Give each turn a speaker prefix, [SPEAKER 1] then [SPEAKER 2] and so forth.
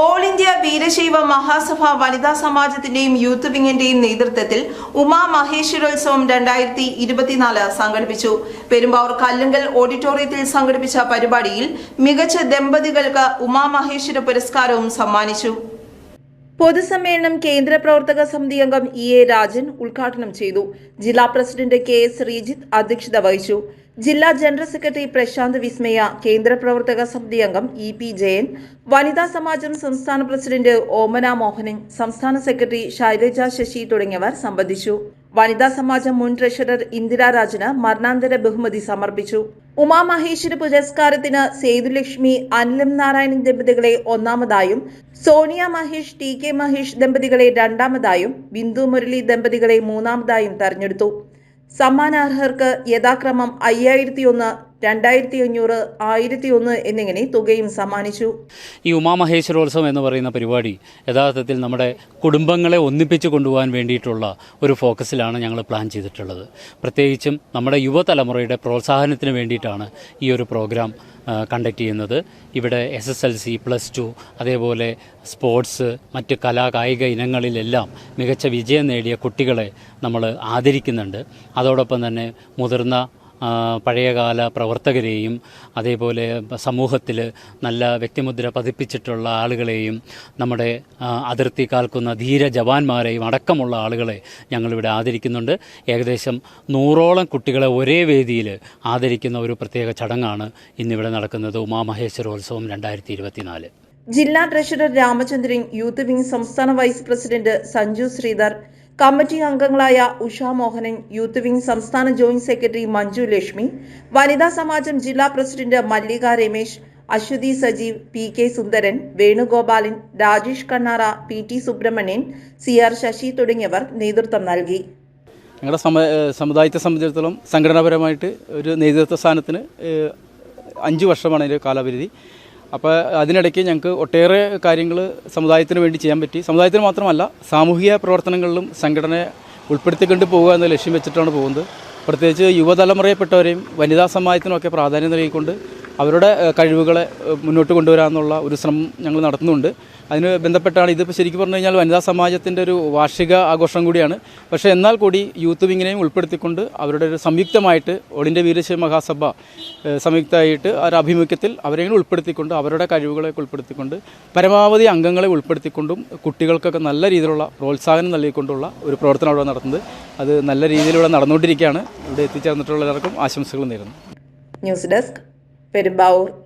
[SPEAKER 1] All India Veerashaiva Mahasabha വനിതാ സമാജത്തിന്റെയും youth വിങ്ങിന്റെയും നേതൃത്വത്തിൽ ഉമാ മഹേശ്വരോത്സവം രണ്ടായിരത്തി ഇരുപത്തിനാല് സംഘടിപ്പിച്ചു. പെരുമ്പാവൂർ കല്ലുങ്കൽ ഓഡിറ്റോറിയത്തിൽ സംഘടിപ്പിച്ച പരിപാടിയിൽ മികച്ച ദമ്പതികൾക്ക് ഉമാ മഹേശ്വര പുരസ്കാരവും സമ്മാനിച്ചു. പൊതുസമ്മേളനം കേന്ദ്ര പ്രവർത്തക സമിതി അംഗം ഇ എ രാജൻ ഉദ്ഘാടനം ചെയ്തു. ജില്ലാ പ്രസിഡന്റ് കെ എസ് ശ്രീജിത്ത് അധ്യക്ഷത വഹിച്ചു. ജില്ലാ ജനറൽ സെക്രട്ടറി പ്രശാന്ത് വിസ്മയ കേന്ദ്ര പ്രവർത്തക സമിതി അംഗം ഇ പി ജയൻ വനിതാ സമാജം സംസ്ഥാന പ്രസിഡന്റ് ഓമന മോഹനൻ സംസ്ഥാന സെക്രട്ടറി ശൈലജ ശശി തുടങ്ങിയവർ സംബന്ധിച്ചു. വനിതാ സമാജം മുൻ ട്രഷറർ ഇന്ദിരാ രാജന് മരണാന്തര ബഹുമതി സമർപ്പിച്ചു. ഉമാമഹേശ്വര പുരസ്കാരത്തിന് സേതുലക്ഷ്മി അനിലം നാരായണൻ ദമ്പതികളെ ഒന്നാമതായും സോണിയ മഹേഷ് ടി കെ മഹേഷ് ദമ്പതികളെ രണ്ടാമതായും ബിന്ദു മുരളി ദമ്പതികളെ മൂന്നാമതായും തെരഞ്ഞെടുത്തു. സമ്മാനാർഹർക്ക് യഥാക്രമം അയ്യായിരത്തി ഒന്ന് രണ്ടായിരത്തി അഞ്ഞൂറ് ആയിരത്തി ഒന്ന് എന്നിങ്ങനെ തുകയും സമ്മാനിച്ചു.
[SPEAKER 2] ഈ ഉമാമഹേശ്വരോത്സവം എന്ന് പറയുന്ന പരിപാടി യഥാർത്ഥത്തിൽ നമ്മുടെ കുടുംബങ്ങളെ ഒന്നിപ്പിച്ച് കൊണ്ടുപോകാൻ വേണ്ടിയിട്ടുള്ള ഒരു ഫോക്കസിലാണ് ഞങ്ങൾ പ്ലാൻ ചെയ്തിട്ടുള്ളത്. പ്രത്യേകിച്ചും നമ്മുടെ യുവതലമുറയുടെ പ്രോത്സാഹനത്തിന് വേണ്ടിയിട്ടാണ് ഈ ഒരു പ്രോഗ്രാം കണ്ടക്ട് ചെയ്യുന്നത്. ഇവിടെ S S L C plus two അതേപോലെ സ്പോർട്സ് മറ്റ് കലാ കായിക ഇനങ്ങളിലെല്ലാം മികച്ച വിജയം നേടിയ കുട്ടികളെ നമ്മൾ ആദരിക്കുന്നുണ്ട്. അതോടൊപ്പം തന്നെ മുതിർന്ന പഴയകാല പ്രവർത്തകരെയും അതേപോലെ സമൂഹത്തിൽ നല്ല വ്യക്തിമുദ്ര പതിപ്പിച്ചിട്ടുള്ള ആളുകളെയും നമ്മുടെ അതിർത്തി കാൽക്കുന്ന ധീര ജവാന്മാരെയും അടക്കമുള്ള ആളുകളെ ഞങ്ങളിവിടെ ആദരിക്കുന്നുണ്ട്. ഏകദേശം നൂറോളം കുട്ടികളെ ഒരേ വേദിയിൽ ആദരിക്കുന്ന ഒരു പ്രത്യേക ചടങ്ങാണ് ഇന്നിവിടെ നടക്കുന്നത്. ഉമാമഹേശ്വരോത്സവം രണ്ടായിരത്തി ഇരുപത്തിനാല്
[SPEAKER 1] ജില്ലാ ട്രഷറർ രാമചന്ദ്രൻ യൂത്ത് വിംഗ് സംസ്ഥാന vice president Sanju Sreedhar committee അംഗങ്ങളായ ഉഷാ മോഹനൻ യൂത്ത് വിംഗ് സംസ്ഥാന ജോയിന്റ് സെക്രട്ടറി മഞ്ജു ലക്ഷ്മി വനിതാ സമാജം ജില്ലാ president Mallika Ramesh Aswathy Sajeev P K Sundaran Venugopalan Rajesh Kannara P T Subrahmanian C R Sasi തുടങ്ങിയവർ നേതൃത്വം നൽകി.
[SPEAKER 3] ഞങ്ങളുടെ സമ സമുദായത്തെ സംബന്ധിച്ചിടത്തോളം സംഘടനാപരമായിട്ട് ഒരു നേതൃത്വ സ്ഥാനത്തിന് അഞ്ച് വർഷമാണ് അതിന്റെ കാലാവധി. അപ്പോൾ അതിനിടയ്ക്ക് ഞങ്ങൾക്ക് ഒട്ടേറെ കാര്യങ്ങൾ സമുദായത്തിന് വേണ്ടി ചെയ്യാൻ പറ്റി. സമുദായത്തിന് മാത്രമല്ല സാമൂഹിക പ്രവർത്തനങ്ങളിലും സംഘടനയെ ഉൾപ്പെടുത്തിക്കൊണ്ട് പോകുക എന്ന ലക്ഷ്യം വെച്ചിട്ടാണ് പോകുന്നത്. പ്രത്യേകിച്ച് യുവതലമുറയിൽപ്പെട്ടവരെയും വനിതാ സമാജത്തിനുമൊക്കെ പ്രാധാന്യം നൽകിക്കൊണ്ട് അവരുടെ കഴിവുകളെ മുന്നോട്ട് കൊണ്ടുവരാമെന്നുള്ള ഒരു ശ്രമം ഞങ്ങൾ നടത്തുന്നുണ്ട്. അതിന് ബന്ധപ്പെട്ടാണ് ഇതിപ്പോൾ ശരിക്കും പറഞ്ഞു കഴിഞ്ഞാൽ വനിതാ സമാജത്തിന്റെ ഒരു വാർഷിക ആഘോഷം കൂടിയാണ്. പക്ഷേ എന്നാൽ കൂടി യൂത്ത് വിങ്ങിനെയും ഉൾപ്പെടുത്തിക്കൊണ്ട് അവരുടെ ഒരു സംയുക്തമായിട്ട് ഓൾ വീരശൈ മഹാസഭ സംയുക്തമായിട്ട് ഒരു ആഭിമുഖ്യത്തിൽ അവരെങ്ങനെ ഉൾപ്പെടുത്തിക്കൊണ്ട് അവരുടെ കഴിവുകളെ ഉൾപ്പെടുത്തിക്കൊണ്ട് പരമാവധി അംഗങ്ങളെ ഉൾപ്പെടുത്തിക്കൊണ്ടും കുട്ടികൾക്കൊക്കെ നല്ല രീതിയിലുള്ള പ്രോത്സാഹനം നൽകിക്കൊണ്ടുള്ള ഒരു പ്രവർത്തനം അവിടെ നടത്തുന്നത്. അത് നല്ല രീതിയിലൂടെ നടന്നുകൊണ്ടിരിക്കുകയാണ്. ഇവിടെ എത്തിച്ചേർന്നിട്ടുള്ള എല്ലാവർക്കും ആശംസകൾ നേരുന്നു.
[SPEAKER 1] News desk Perumbavoor.